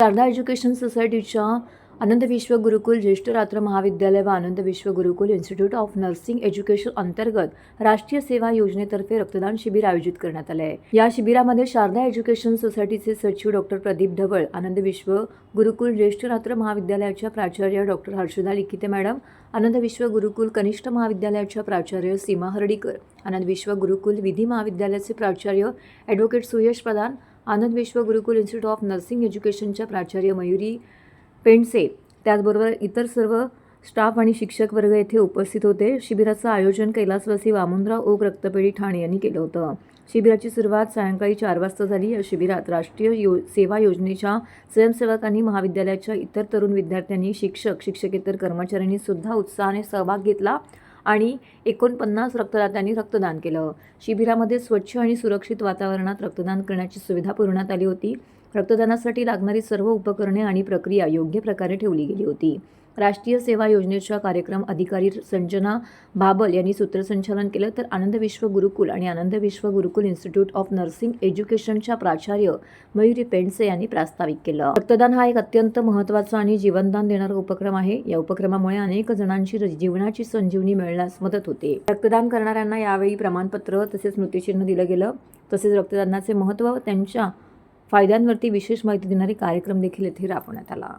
Sharda education सोसायटीच्या आनंद विश्व गुरुकुल ज्येष्ठ रात्र महाविद्यालय व Anand Vishwa Gurukul institute of nursing education अंतर्गत राष्ट्रीय सेवा योजनेतर्फे रक्तदान शिबिर आयोजित करण्यात आले आहे. या शिबिरामध्ये शारदा एज्युकेशन सोसायटीचे सचिव डॉक्टर प्रदीप ढवळ आनंद विश्व गुरुकुल ज्येष्ठ रात्र महाविद्यालयाच्या प्राचार्य डॉक्टर हर्षदा लिखिते मॅडम आनंद विश्व गुरुकुल कनिष्ठ महाविद्यालयाच्या प्राचार्य सीमा हर्डीकर आनंद विश्व गुरुकुल विधी महाविद्यालयाचे प्राचार्य advocate Suyash Pradhan Anand Vishwa Gurukul institute of nursing एज्युकेशनच्या प्राचार्य मयुरी पेंडसे. त्याचबरोबर इतर सर्व स्टाफ आणि शिक्षक वर्ग येथे उपस्थित होते. शिबिराचं आयोजन कैलासवासी वामनराव ओक रक्तपेढी ठाणे यांनी केलं होतं. शिबिराची सुरुवात सायंकाळी चार वाजता झाली. या शिबिरात राष्ट्रीय यो सेवा योजनेच्या स्वयंसेवकांनी महाविद्यालयाच्या इतर तरुण विद्यार्थ्यांनी शिक्षक शिक्षकेतर कर्मचाऱ्यांनी सुद्धा उत्साहाने सहभाग घेतला. आणि एकोणपन्नास रक्तदात्यांनी रक्तदान केलं. शिबिरामध्ये स्वच्छ आणि सुरक्षित वातावरणात रक्तदान करण्याची सुविधा पुरवण्यात आली होती. रक्तदानासाठी लागणारी सर्व उपकरणे आणि प्रक्रिया योग्य प्रकारे ठेवली गेली होती. राष्ट्रीय सेवा योजनेच्या कार्यक्रम अधिकारी संजना बाबल यांनी सूत्रसंचालन केलं. तर आनंद विश्व गुरुकुल आणि Anand Vishwa Gurukul institute of nursing एज्युकेशनच्या प्राचार्य मयुरी पेंडसे यांनी प्रास्ताविक केलं. रक्तदान हा एक अत्यंत महत्त्वाचा आणि जीवनदान देणारा उपक्रम आहे. या उपक्रमामुळे अनेक जणांची र- जीवनाची संजीवनी मिळण्यास मदत होते. रक्तदान करणाऱ्यांना यावेळी प्रमाणपत्र तसेच स्मृतिचिन्ह दिलं गेलं. तसेच रक्तदानाचे महत्त्व त्यांच्या फायद्यांवरती विशेष माहिती देणारे कार्यक्रम देखील येथे राबवण्यात आला.